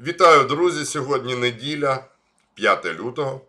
Вітаю, друзі! Сьогодні неділя, 5 лютого.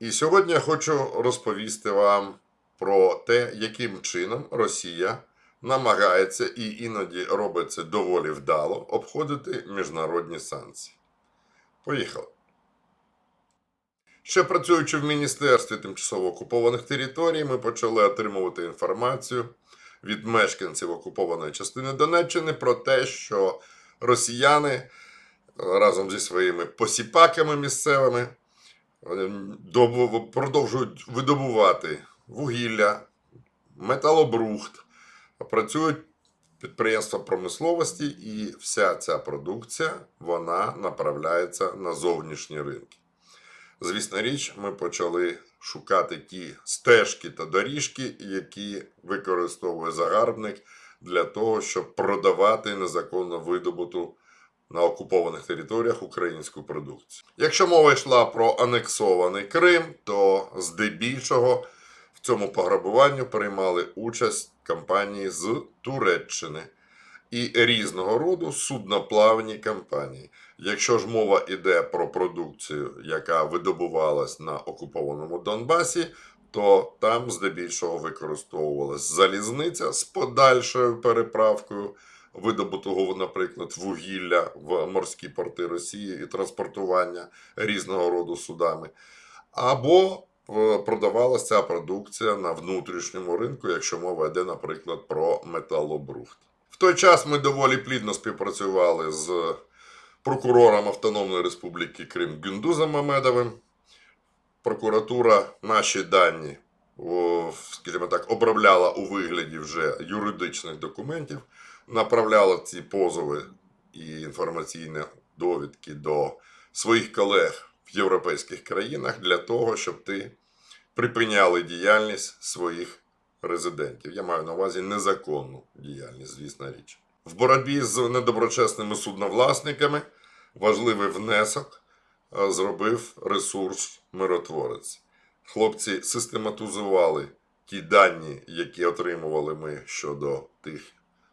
І сьогодні я хочу розповісти вам про те, яким чином Росія намагається і іноді робить це доволі вдало обходити міжнародні санкції. Поїхали. Ще працюючи в Міністерстві тимчасово окупованих територій, ми почали отримувати інформацію від мешканців окупованої частини Донеччини про те, що росіяни разом зі своїми посіпаками місцевими е, продовжують видобувати вугілля, металобрухт, працюють підприємства промисловості, і вся ця продукція вона направляється на зовнішні ринки. Звісна річ, ми почали шукати ті стежки та доріжки, які використовує загарбник для того, щоб продавати незаконно видобуту на окупованих територіях українську продукцію. Якщо мова йшла про анексований Крим, то здебільшого в цьому пограбуванню приймали участь компанії з Туреччини і різного роду судноплавні компанії. Якщо ж мова йде про продукцію, яка видобувалась на окупованому Донбасі, то там здебільшого використовувалась залізниця з подальшою переправкою видобутого, наприклад, вугілля в морські порти Росії і транспортування різного роду судами, або е, продавалася ця продукція на внутрішньому ринку, якщо мова йде, наприклад, про металобрухт. В той час ми доволі плідно співпрацювали з прокурором Автономної Республіки Крим Гюндузом Мамедовим. Прокуратура наші дані, скажімо так, обробляла у вигляді вже юридичних документів, направляла ці позови і інформаційні довідки до своїх колег в європейських країнах для того, щоб ти припиняли діяльність своїх резидентів. Я маю на увазі незаконну діяльність, звісна річ. В боротьбі з недоброчесними судновласниками важливий внесок е, зробив ресурс миротворець. Хлопці систематизували ті дані, які отримували ми щодо тих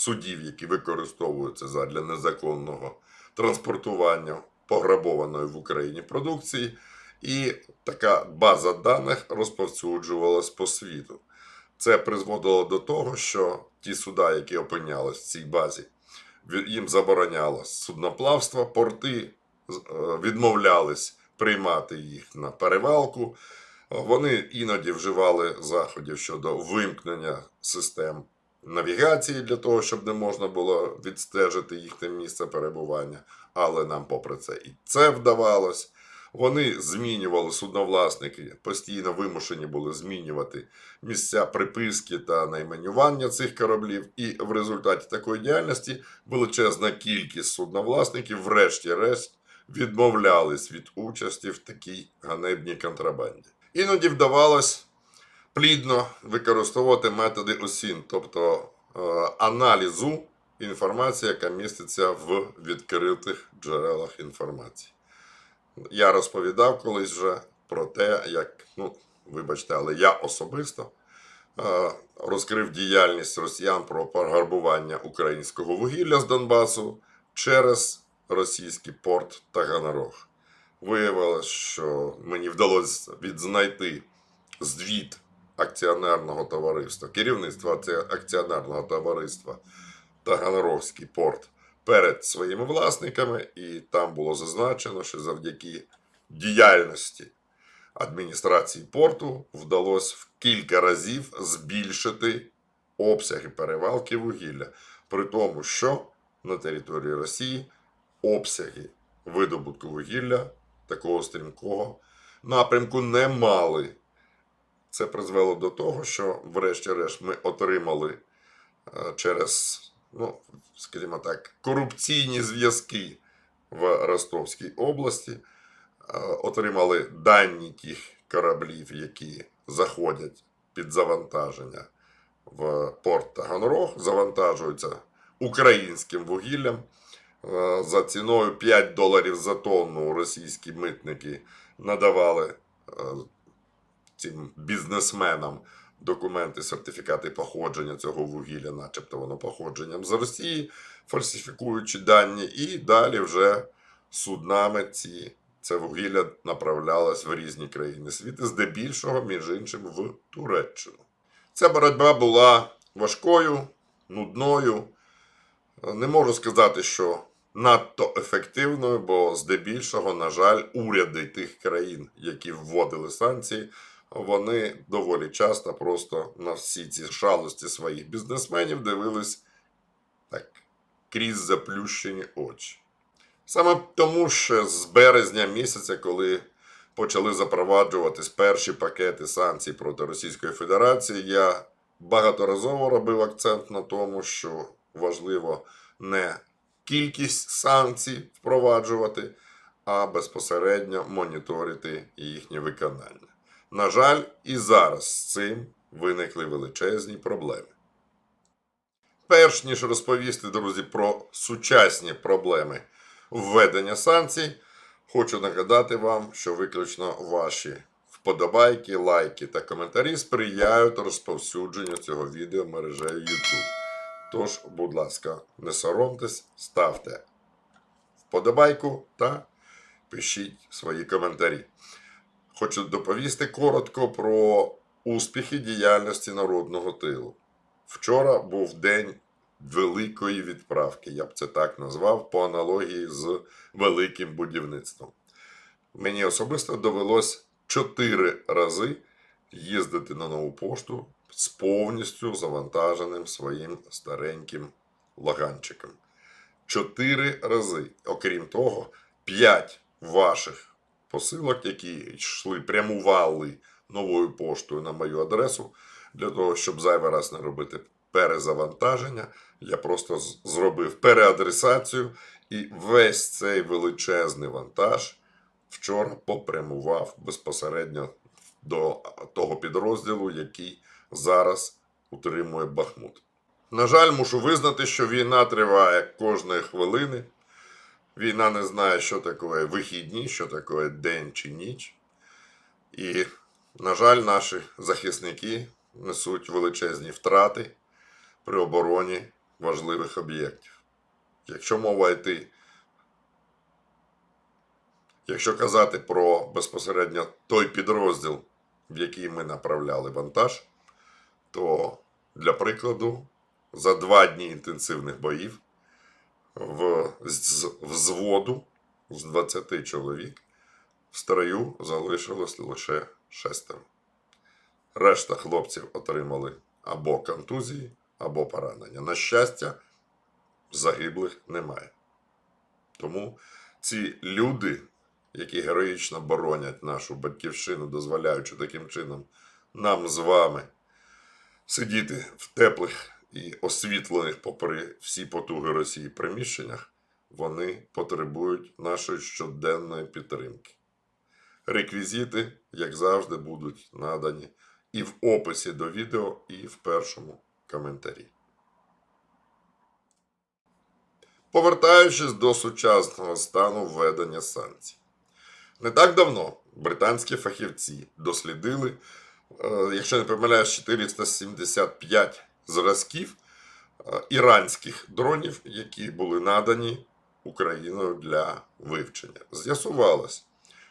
судів, які використовуються задля незаконного транспортування пограбованої в Україні продукції, і така база даних розповсюджувалась по світу. Це призводило до того, що ті суда, які опинялись в цій базі, їм заборонялось судноплавство, порти е, відмовлялись приймати їх на перевалку. Вони іноді вживали заходів щодо вимкнення систем навігації для того, щоб не можна було відстежити їхнє місце перебування. Але нам, попри це, і це вдавалось. Вони змінювали судновласники, постійно вимушені були змінювати місця приписки та найменювання цих кораблів. І в результаті такої діяльності величезна кількість судновласників, врешті-решт, відмовлялись від участі в такій ганебній контрабанді. Іноді вдавалось плідно використовувати методи ОСІН, тобто е, аналізу інформації, яка міститься в відкритих джерелах інформації. Я розповідав колись вже про те, як, ну, вибачте, але я особисто е, розкрив діяльність росіян про пограбування українського вугілля з Донбасу через російський порт Таганрог. Виявилось, що мені вдалося відзнайти звіт акціонерного товариства, керівництва акціонерного товариства Таганрогський порт перед своїми власниками, і там було зазначено, що завдяки діяльності адміністрації порту вдалося в кілька разів збільшити обсяги перевалки вугілля, при тому, що на території Росії обсяги видобутку вугілля такого стрімкого напрямку не мали. Це призвело до того, що, врешті-решт, ми отримали е, через, ну, скажімо так, корупційні зв'язки в Ростовській області, е, отримали дані тих кораблів, які заходять під завантаження в порт Таганрог, завантажуються українським вугіллям. Е, За ціною 5 доларів за тонну російські митники надавали цим бізнесменам документи, сертифікати походження цього вугілля, начебто воно походженням з Росії, фальсифікуючи дані, і далі вже суднами ці, це вугілля направлялось в різні країни світу, здебільшого, між іншим, в Туреччину. Ця боротьба була важкою, нудною. Не можу сказати, що надто ефективною, бо здебільшого, на жаль, уряди тих країн, які вводили санкції, вони доволі часто просто на всі ці шалості своїх бізнесменів дивились так крізь заплющені очі. Саме тому, що з березня місяця, коли почали запроваджуватись перші пакети санкцій проти Російської Федерації, я багаторазово робив акцент на тому, що важливо не кількість санкцій впроваджувати, а безпосередньо моніторити їхнє виконання. На жаль, і зараз з цим виникли величезні проблеми. Перш ніж розповісти, друзі, про сучасні проблеми введення санкцій, хочу нагадати вам, що виключно ваші вподобайки, лайки та коментарі сприяють розповсюдженню цього відео мережею YouTube. Тож, будь ласка, не соромтесь, ставте вподобайку та пишіть свої коментарі. Хочу доповісти коротко про успіхи діяльності народного тилу. Вчора був день великої відправки, я б це так назвав, по аналогії з великим будівництвом. Мені особисто довелось чотири рази їздити на нову пошту з повністю завантаженим своїм стареньким лаганчиком. Чотири рази. Окрім того, п'ять ваших посилок, які йшли, прямували новою поштою на мою адресу, для того, щоб зайвий раз не робити перезавантаження, я просто зробив переадресацію, і весь цей величезний вантаж вчора попрямував безпосередньо до того підрозділу, який зараз утримує Бахмут. На жаль, мушу визнати, що війна триває кожної хвилини. Війна не знає, що таке вихідні, що таке день чи ніч. І, на жаль, наші захисники несуть величезні втрати при обороні важливих об'єктів. Якщо мова йти, якщо казати про безпосередньо той підрозділ, в який ми направляли вантаж, то для прикладу, за два дні інтенсивних боїв в з взводу з 20 чоловік в строю залишилось лише шестеро. Решта хлопців отримали або контузії, або поранення. На щастя, загиблих немає. Тому ці люди, які героїчно боронять нашу батьківщину, дозволяючи таким чином нам з вами сидіти в теплих і освітлених, попри всі потуги Росії приміщеннях, вони потребують нашої щоденної підтримки. Реквізити, як завжди, будуть надані і в описі до відео, і в першому коментарі. Повертаючись до сучасного стану введення санкцій. Не так давно британські фахівці дослідили, е, якщо не помиляюсь, 475 зразків е, іранських дронів, які були надані Україною для вивчення. З'ясувалось,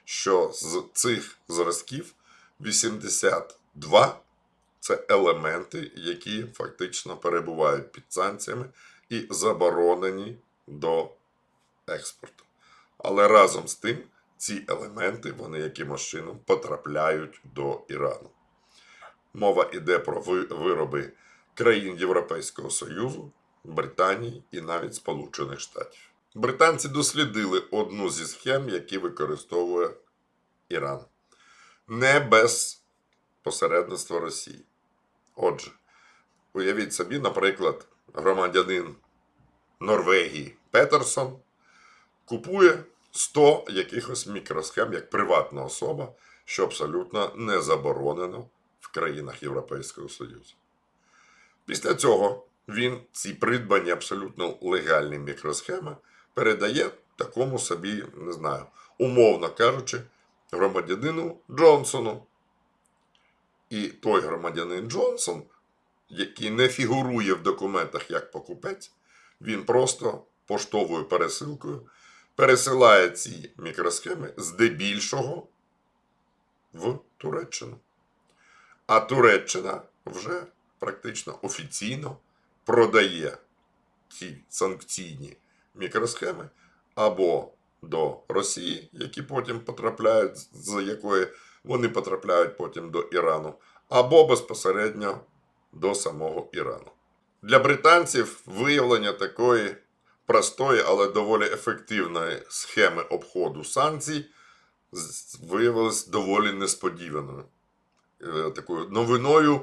що з цих зразків 82 це елементи, які фактично перебувають під санкціями і заборонені до експорту. Але разом з тим ці елементи вони якимось чином потрапляють до Ірану. Мова йде про вироби країн Європейського Союзу, Британії і навіть Сполучених Штатів. Британці дослідили одну зі схем, які використовує Іран. Не без посередництва Росії. Отже, уявіть собі, наприклад, громадянин Норвегії Петерсон купує 100 якихось мікросхем як приватна особа, що абсолютно не заборонено в країнах Європейського Союзу. Після цього він ці придбані абсолютно легальні мікросхеми передає такому собі, не знаю, умовно кажучи, громадянину Джонсону. І той громадянин Джонсон, який не фігурує в документах як покупець, він просто поштовою пересилкою пересилає ці мікросхеми здебільшого в Туреччину. А Туреччина вже практично офіційно продає ці санкційні мікросхеми або до Росії, які потім потрапляють, з якої вони потрапляють потім до Ірану, або безпосередньо до самого Ірану. Для британців виявлення такої простої, але доволі ефективної схеми обходу санкцій виявилось доволі несподіваною. Е, Такою новиною,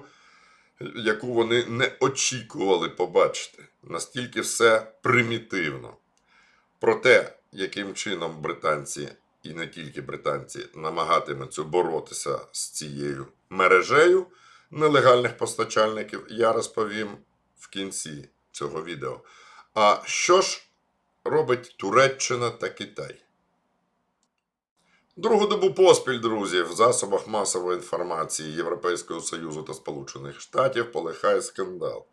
яку вони не очікували побачити. Настільки все примітивно. Про те, яким чином британці і не тільки британці намагатимуться боротися з цією мережею нелегальних постачальників, я розповім в кінці цього відео. А що ж робить Туреччина та Китай? Другу добу поспіль, друзі, в засобах масової інформації Європейського Союзу та Сполучених Штатів полихає скандал,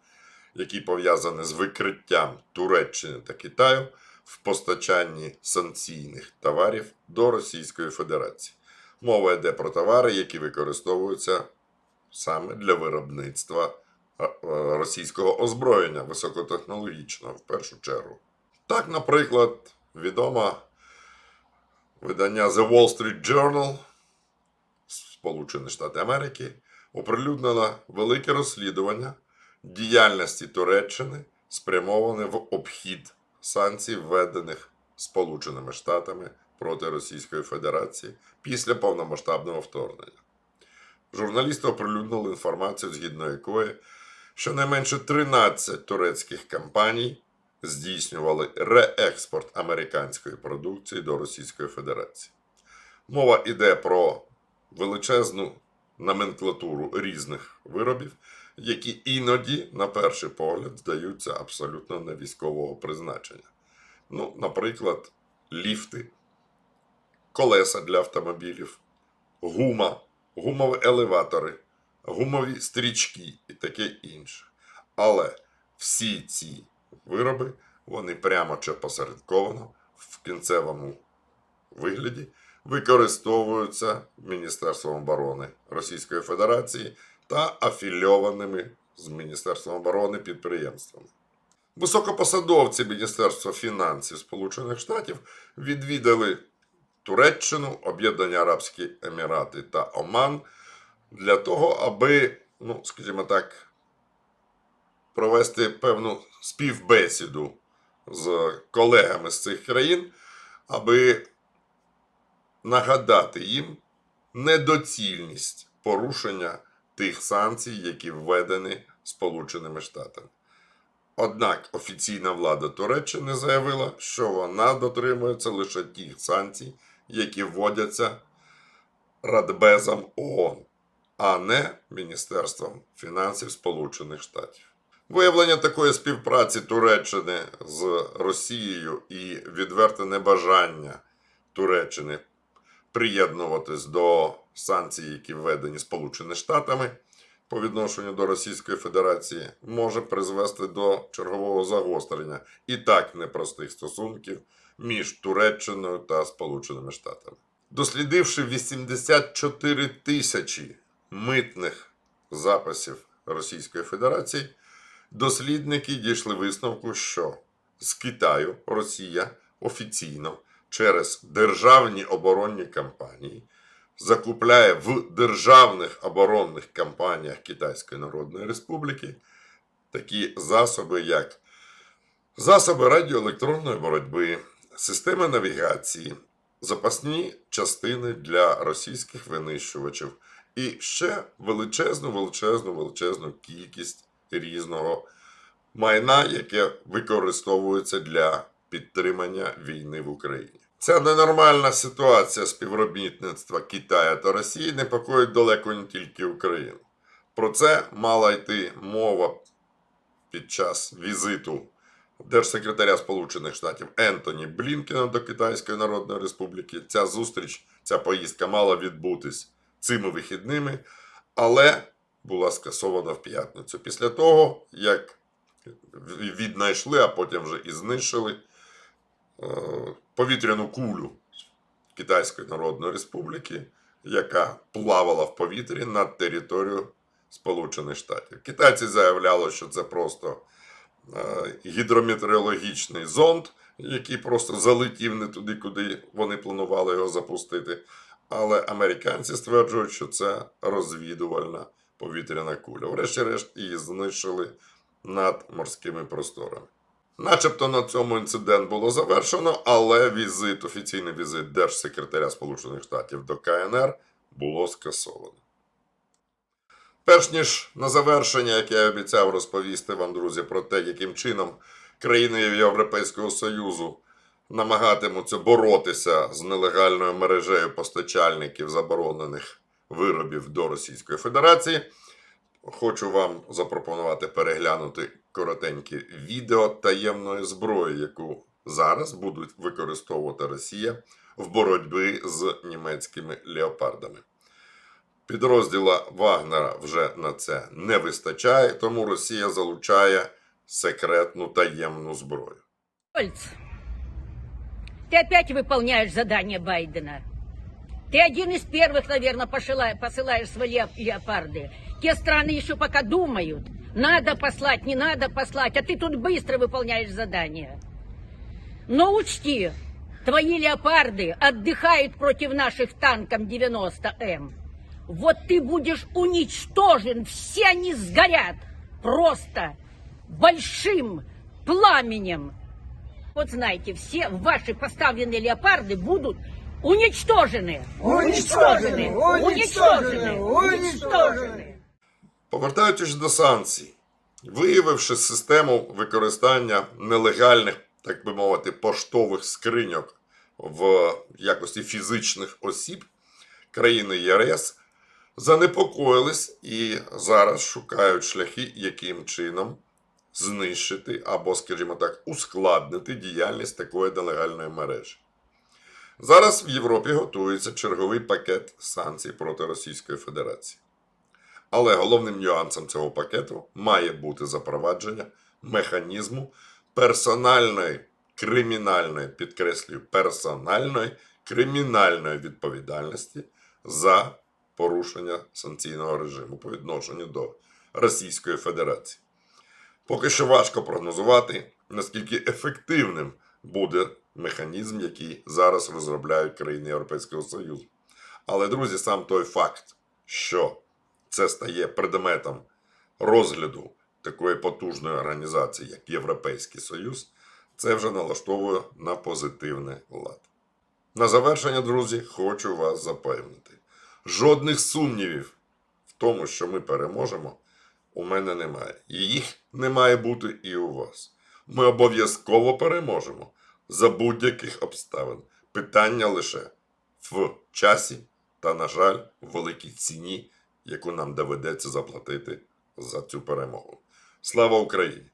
який пов'язаний з викриттям Туреччини та Китаю в постачанні санкційних товарів до Російської Федерації. Мова йде про товари, які використовуються саме для виробництва е, е, російського озброєння високотехнологічного в першу чергу. Так, наприклад, відома видання The Wall Street Journal Сполучені Штати Америки оприлюднило велике розслідування діяльності Туреччини, спрямоване в обхід санкцій, введених Сполученими Штатами проти Російської Федерації після повномасштабного вторгнення. Журналісти оприлюднили інформацію, згідно якої щонайменше 13 турецьких компаній здійснювали реекспорт американської продукції до Російської Федерації. Мова йде про величезну номенклатуру різних виробів, які іноді, на перший погляд, здаються абсолютно не військового призначення. Ну, наприклад, ліфти, колеса для автомобілів, гума, гумові елеватори, гумові стрічки і таке інше. Але всі ці вироби, вони прямо чи посередковано в кінцевому вигляді використовуються Міністерством оборони Російської Федерації та афільованими з Міністерством оборони підприємствами. Високопосадовці Міністерства фінансів Сполучених Штатів відвідали Туреччину, Об'єднані Арабські Емірати та Оман для того, аби, ну, скажімо так, провести певну співбесіду з колегами з цих країн, аби нагадати їм недоцільність порушення тих санкцій, які введені Сполученими Штатами. Однак офіційна влада Туреччини заявила, що вона дотримується лише тих санкцій, які вводяться Радбезом ООН, а не Міністерством фінансів Сполучених Штатів. Виявлення такої співпраці Туреччини з Росією і відверте небажання Туреччини приєднуватись до санкцій, які введені Сполученими Штатами по відношенню до Російської Федерації, може призвести до чергового загострення і так непростих стосунків між Туреччиною та Сполученими Штатами. Дослідивши 84 тисячі митних записів Російської Федерації, дослідники дійшли висновку, що з Китаю Росія офіційно через державні оборонні компанії закупляє в державних оборонних компаніях Китайської Народної Республіки такі засоби, як засоби радіоелектронної боротьби, системи навігації, запасні частини для російських винищувачів і ще величезну, величезну, величезну кількість різного майна, яке використовується для підтримання війни в Україні. Ця ненормальна ситуація співробітництва Китаю та Росії непокоїть далеко не тільки Україну. Про це мала йти мова під час візиту держсекретаря Сполучених Штатів Ентоні Блінкена до Китайської Народної Республіки. Ця зустріч, ця поїздка мала відбутись цими вихідними, але була скасована в п'ятницю після того, як віднайшли, а потім вже і знищили е, повітряну кулю Китайської Народної Республіки, яка плавала в повітрі над територією Сполучених Штатів. Китайці заявляли, що це просто е, гідрометеорологічний зонд, який просто залетів не туди, куди вони планували його запустити. Але американці стверджують, що це розвідувальна повітряна куля. Врешті-решт її знищили над морськими просторами. Начебто на цьому інцидент було завершено, але візит, офіційний візит держсекретаря Сполучених Штатів до КНР було скасовано. Перш ніж на завершення, як я обіцяв розповісти вам, друзі, про те, яким чином країни Європейського Союзу намагатимуться боротися з нелегальною мережею постачальників заборонених виробів до Російської Федерації. Хочу вам запропонувати переглянути коротеньке відео таємної зброї, яку зараз будуть використовувати Росія в боротьбі з німецькими леопардами. Підрозділа Вагнера вже на це не вистачає, тому Росія залучає секретну таємну зброю. Ты опять выполняешь задание Байдена. Ты один из первых, наверное, посылаешь, посылаешь свои леоп- леопарды. Те страны еще пока думают, надо послать, не надо послать, а ты тут быстро выполняешь задание. Но учти, твои леопарды отдыхают против наших танков 90М. Вот ты будешь уничтожен, все они сгорят просто большим пламенем. Вот знаете, все ваши поставленные леопарды будут уничтожены. Уничтожены! Уничтожены! Уничтожены! Повертаючись до санкцій, виявивши систему використання нелегальних, так би мовити, поштових скриньок в якості фізичних осіб країни ЄРС, занепокоїлись і зараз шукають шляхи, яким чином знищити або, скажімо так, ускладнити діяльність такої нелегальної мережі. Зараз в Європі готується черговий пакет санкцій проти Російської Федерації. Але головним нюансом цього пакету має бути запровадження механізму персональної кримінальної, підкреслюю, персональної кримінальної відповідальності за порушення санкційного режиму по відношенню до Російської Федерації. Поки що важко прогнозувати, наскільки ефективним буде механізм, який зараз розробляють країни Європейського Союзу. Але, друзі, сам той факт, що це стає предметом розгляду такої потужної організації, як Європейський Союз, це вже налаштовує на позитивний лад. На завершення, друзі, хочу вас запевнити: жодних сумнівів в тому, що ми переможемо, у мене немає. І їх не має бути і у вас. Ми обов'язково переможемо за будь-яких обставин. Питання лише в часі та, на жаль, в великій ціні, яку нам доведеться заплатити за цю перемогу. Слава Україні!